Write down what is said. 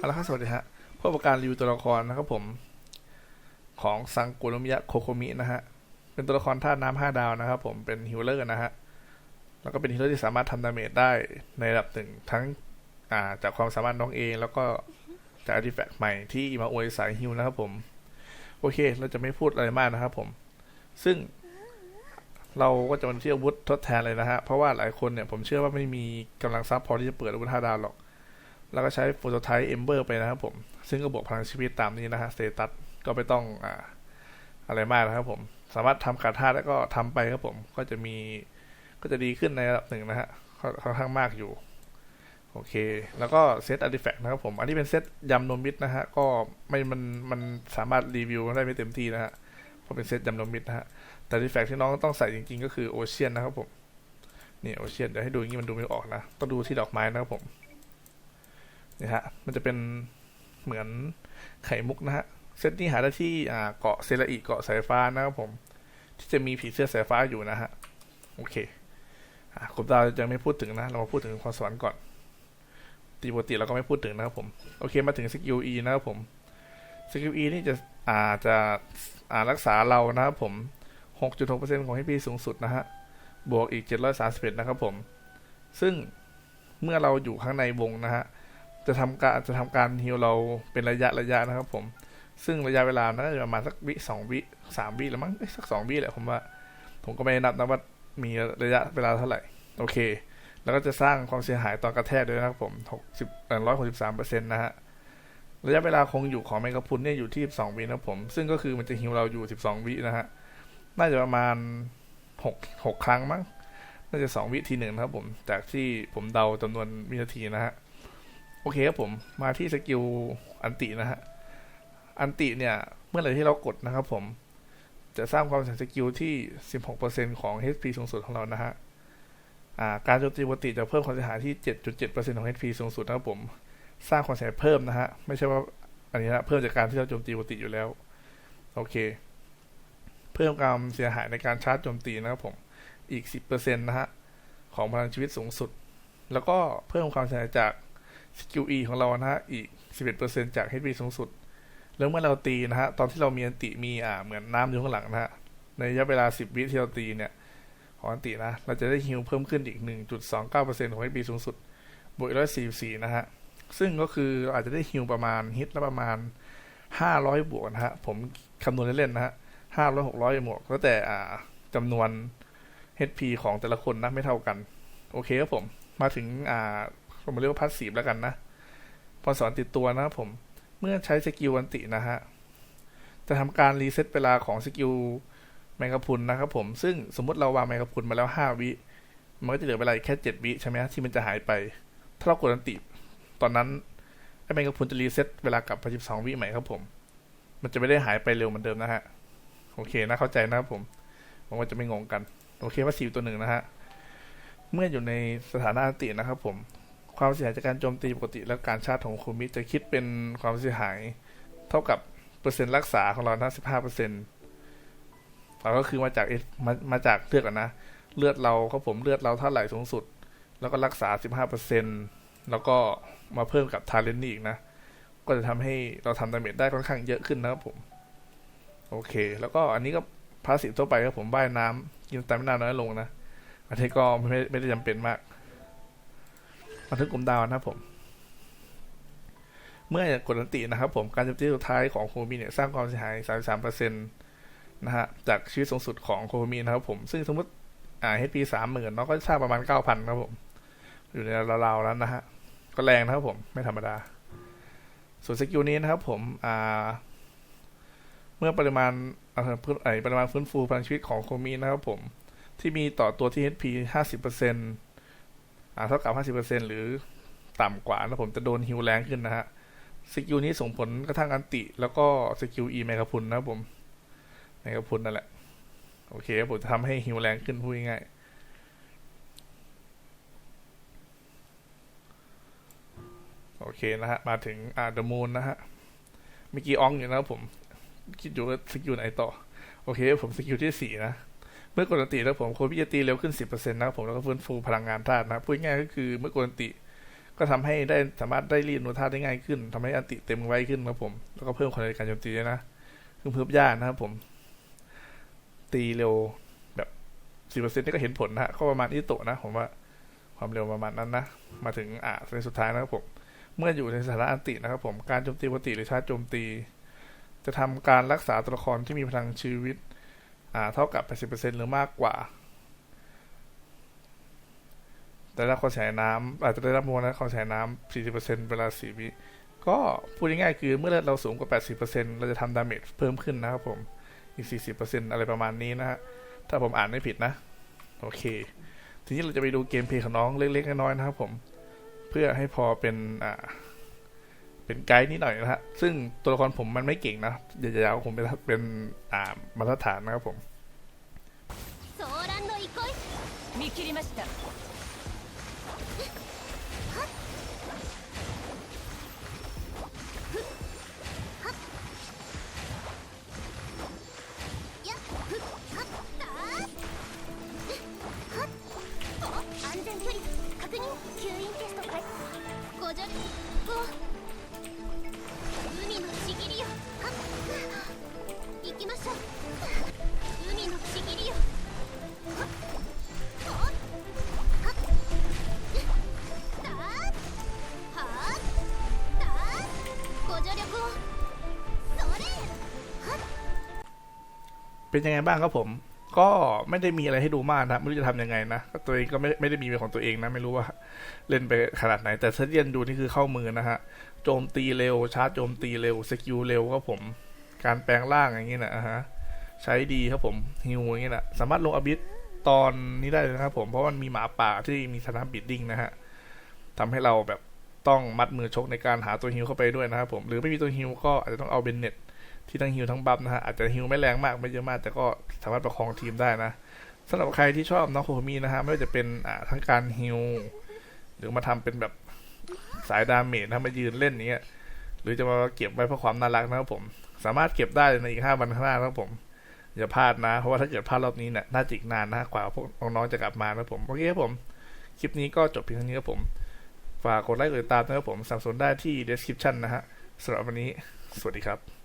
เอาละครับสวัสดีฮะพบกับการรีวิวตัวละครนะครับผม ของซังกุโรมิยะโคโคมินะฮะ เป็นตัวละครธาตุน้ำห้าดาวนะครับผมเป็นฮิลเลอร์นะฮะ แล้วก็เป็นฮิลเลอร์ที่สามารถทำดาเมจได้ในระดับหนึ่งทั้งอ่าจากความสามารถน้องเองแล้วก็จากอาร์ติแฟกต์ใหม่ที่มาอวยสายฮิลนะครับผม โอเค เราจะไม่พูดอะไรมากนะครับผม ซึ่งเราก็จะมาเที่อาวุธทดแทนเลยนะฮะ เพราะว่าหลายคนเนี่ยผมเชื่อว่าไม่มีกำลังทรัพย์พอที่จะเปิดอาวุธห้าดาวหรอก แล้วก็ใช้โฟโตไทป์เอมเบอร์ไปนะครับผม ซึ่งก็บวกพลังชีวิตตามนี้นะฮะสเตตัสก็ไม่ต้องอ่าอะไรมากนะครับผม สามารถทำการท่าแล้วก็ทำไปครับผม ก็จะมีก็จะดีขึ้นในระดับหนึ่งนะฮะค่อนค่อนข้างมากอยู่ โอเค แล้วก็เซตอาร์ติแฟกต์นะครับผม อันนี้เป็นเซตยำนมมิดนะฮะ ก็ไม่มันมันสามารถรีวิวได้ไม่เต็มที่นะฮะ เพราะเป็นเซตยำนมมิดนะฮะ แต่อาร์ติแฟกต์ที่น้องต้องใส่จริงๆ ก็คือโอเชียนนะครับผม นี่โอเชียนเดี๋ยวให้ดูอย่างนี้มันดูไม่ออกนะ ต้องดูที่ดอกไม้นะครับผม นี่ฮะมันจะเป็นเหมือนไข่มุกนะฮะเซตนี้หาได้ที่เกาะเซราอิเกาะสายฟ้านะครับผม ที่จะมีผีเสื้อสายฟ้าอยู่นะฮะโอเคอะกลุ่มดาวยังไม่พูดถึงนะ เรามาพูดถึงความสวรรค์ก่อนตีปกติเราก็ไม่พูดถึงนะครับผม โอเคมาถึงสกิล E นะครับผมสกิล E นี่จะอ่าจะอ่ารักษาเรานะครับผม 6.6%ของ HP สูงสุดนะฮะ บวกอีก 731 นะครับผม ซึ่งเมื่อเราอยู่ข้างในวงนะฮะ จะทำการจะทำการฮิลเราเป็นระยะระยะนะครับ ผม ซึ่งระยะเวลาน่าจะประมาณสักวิสองวิสามวิแล้วมั้งสักสองวิแหละผมว่า ผมก็ไม่ได้นับนะว่ามีระยะเวลาเท่าไหร่ โอเค แล้วก็จะสร้างความเสียหายตอนกระแทกด้วยนะครับผม60เอ่อ163เปอร์เซ็นต์นะฮะระยะเวลาคงอยู่ของแมงกะพุนเนี่ยอยู่ที่ 12 วินะผม ซึ่งก็คือมันจะฮิวเราอยู่ 12 วินะฮะ น่าจะประมาณ 6 6 ครั้งมั้ง น่าจะ 2 วิทีหนึ่งนะครับผม จากที่ผมเดาจำนวนวินาทีนะฮะ โอเคครับผมมาที่สกิลอันตินะฮะ อันติเนี่ย เมื่อไหร่ที่เรากดนะครับผม จะสร้างความเสี่ยสกิลที่ 16%ของ HP สูงสุดของเรานะฮะาการโจมตีปกติจะเพิ่มความเสียหายที่ 7.7%ของ HP สูงสุดนะครับผม สร้างความเสียหายเพิ่มนะฮะ ไม่ใช่ว่าอันนี้นะเพิ่มจากการที่เราโจมตีปกติอยู่แล้ว โอเค เพิ่มความเสียหายในการชาร์จโจมตีนะครับผม อีก 10%นะฮะ ของพลังชีวิตสูงสุด แล้วก็เพิ่มความเสียหายจาก สกิล E ของเรานะฮะอีก 11%จาก HP สูงสุด แล้วเมื่อเราตีนะฮะตอนที่เรามีอันติมีอ่าเหมือนน้ำอยู่ข้างหลังนะฮะในระยะเวลา 10 วิที่เราตีเนี่ยของอันตินะเราจะได้ฮิลเพิ่มขึ้นอีก 1.29%ของ HP สูงสุดบวกอีก144 นะฮะซึ่งก็คืออาจจะได้ฮิลประมาณฮิตละประมาณ 500 บวกนะฮะผมคำนวณเล่นๆนะฮะ500 600บวกแล้วแต่อ่าจำนวน HP ของแต่ละคนนะไม่เท่ากัน โอเคครับผม มาถึงอ่า ผมเรียกว่าพัสซีฟแล้วกันนะพอสอนติดตัวนะครับผม เมื่อใช้สกิลอันตินะฮะ จะทำการรีเซ็ตเวลาของสกิลแมงกะพุนนะครับผม ซึ่งสมมติเราวางแมงกะพุนมาแล้ว 5 วิ มันก็จะเหลือเวลาอีกแค่ 7 วิใช่ไหมที่มันจะหายไป ถ้าเรากดอันติ ตอนนั้นไอ้แมงกะพุนจะรีเซ็ตเวลากลับไป12 วิใหม่ครับผม มันจะไม่ได้หายไปเร็วเหมือนเดิมนะฮะ โอเคนะเข้าใจนะครับผมหวังว่าจะไม่งงกัน โอเคว่าสีตัวหนึ่งนะฮะ เมื่ออยู่ในสถานะอันตินะครับผม ความเสียหายจากการโจมตีปกติและการชาร์จของคูมิจะคิดเป็นความเสียหาย เท่ากับเปอร์เซ็นต์รักษาของเรานะ15เปอร์เซ็นต์เราก็คือมาจาก S มามาจากเลือดนะ เลือดเราครับผมเลือดเราเท่าไหร่สูงสุด แล้วก็รักษา15เปอร์เซ็นต์แล้วก็มาเพิ่มกับทาเลนนี่อีกนะ ก็จะทำให้เราทำดาเมจได้ค่อนข้างเยอะขึ้นนะครับผม โอเค แล้วก็อันนี้ก็พาสซีฟทั่วไปครับผมว่ายน้ำกินสแตมินาน้อยลงนะอันนี้ก็ไม่ไม่ได้จำเป็นมาก มาถึงกลุ่มดาวนะครับผม เมื่อกดอันตินะครับ ผมการโจมตีสุดท้ายของโคมีเนี่ยสร้างความเสียหาย 33%นะฮะจากชีวิตสูงสุดของโคมีนะครับ ผมซึ่งสมมติอ่า HP สามหมื่นเราก็สร้างประมาณ9,000ครับผม อยู่ในราวๆนั้นนะฮะ ก็แรงนะครับผม ไม่ธรรมดา ส่วนสกิลนี้นะครับผม อ่า เมื่อปริมาณพื้นไอปริมาณฟื้นฟูพลังชีวิตของโคมีนะครับผม ที่มีต่อตัวที่ HP 50%อ่าเซ็นต์ ท่ากับ 50%หรือต่ำกว่านะผมจะโดนฮิวแรงขึ้นนะฮะสกิลนี้ส่งผลกระทั่งอันติ แล้วก็สกิล E แมกาพุนนะผมแมกาพุนนั่นแหละ โอเค ผมจะทำให้ฮิวแรงขึ้นพูดง่ายโอเคนะฮะ มาถึงอาเดอะมูนนะฮะเมื่อกี้อองอยู่นะผม คิดอยู่ว่าสกิลไหนต่อ โอเค ผมสกิลที่สี่นะ เมื่อกดอันติแล้วผมโคบิจะตีเร็วขึ้น 10%นะครับผมแล้วก็ฟื้นฟูพลังงานธาตุนะพูดง่ายก็คือเมื่อกดอันติก็ทำให้ได้สามารถได้รีดนูท่าได้ง่ายขึ้นทำให้อันติเต็มไว้ขึ้นครับผม แล้วก็เพิ่มความเร็วในการโจมตีด้วยนะคือเพิ่มยากนะครับผม ตีเร็วแบบสิบเปอร์เซ็นต์นี่ก็เห็นผลนะก็ประมาณอิโตะนะ ผมว่าความเร็วประมาณนั้นนะ มาถึงอ่าในสุดท้ายนะครับผม เมื่ออยู่ในสถานะอันตินะครับผม การโจมตีปกติหรือชาร์จโจมตี จะทำการรักษาตัวละครที่มีพลังชีวิต อ่าเท่ากับ 80%หรือมากกว่า แต่ละคนใช้น้ำอาจจะได้รับมวลนะคนใช้น้ำ 40%เวลา 4 วิ ก็พูดง่ายๆคือเมื่อเลือดเราสูงกว่า 80%เราจะทำดาเมจเพิ่มขึ้นนะครับผม อีก 40%อะไรประมาณนี้นะฮะ ถ้าผมอ่านไม่ผิดนะ โอเค ทีนี้เราจะไปดูเกมเพลย์ของน้องเล็กๆน้อยๆนะครับผม เพื่อให้พอเป็นอ่า เป็นไกด์นิดหน่อยนะฮะซึ่งตัวละครผมมันไม่เก่งนะเดี๋ยวจผมเป็นเป็นอ่ามาตรฐานนะครับผม安 เป็นยังไงบ้างครับผม ก็ไม่ได้มีอะไรให้ดูมากนะไม่รู้จะทำยังไงนะก็ตัวเองก็ไม่ไม่ได้มีเป็นของตัวเองนะ ไม่รู้ว่า เล่นไปขนาดไหน แต่เซเรียนดูนี่คือเข้ามือนะฮะโจมตีเร็วชาร์จโจมตีเร็วสกิลเร็วครับผม การแปลงร่างอย่างนี้นะฮะใช้ดีครับผมฮิวอย่างนี้นะสามารถลงอบิสตอนนี้ได้เลยนะครับผมเพราะมันมีหมาป่าที่มีสนามบิดดิ้งนะฮะทำให้เราแบบต้องมัดมือชกในการหาตัวฮิวเข้าไปด้วยนะครับผม หรือไม่มีตัวฮิวก็อาจจะต้องเอาเบนเน็ต ที่ทั้งฮิวทั้งบัฟนะฮะอาจจะฮิวไม่แรงมากไม่เยอะมาก แต่ก็สามารถประคองทีมได้นะสำหรับใครที่ชอบน้องโคมินะฮะไม่ว่าจะเป็นอ่าทั้งการฮิวหรือมาทำเป็นแบบสายดาเมจนะมายืนเล่นอย่างเงี้หรือจะมาเก็บไว้เพื่อความน่ารักนะครับผม สามารถเก็บได้ในอีกห้าวันข้างหน้านะครับผมอย่าพลาดนะ เพราะว่าถ้าเกิดพลาดรอบนี้เนี่ยน่าจะอีกนานนะกว่าพวกน้องๆจะกลับมานะผมโอเคครับผมคลิปนี้ก็จบเพียงเท่านี้ครับผม ฝากกดไลค์กดติดตามนะครับผมสับสนได้ที่ description นะฮะสำหรับวันนี้ สวัสดีครับ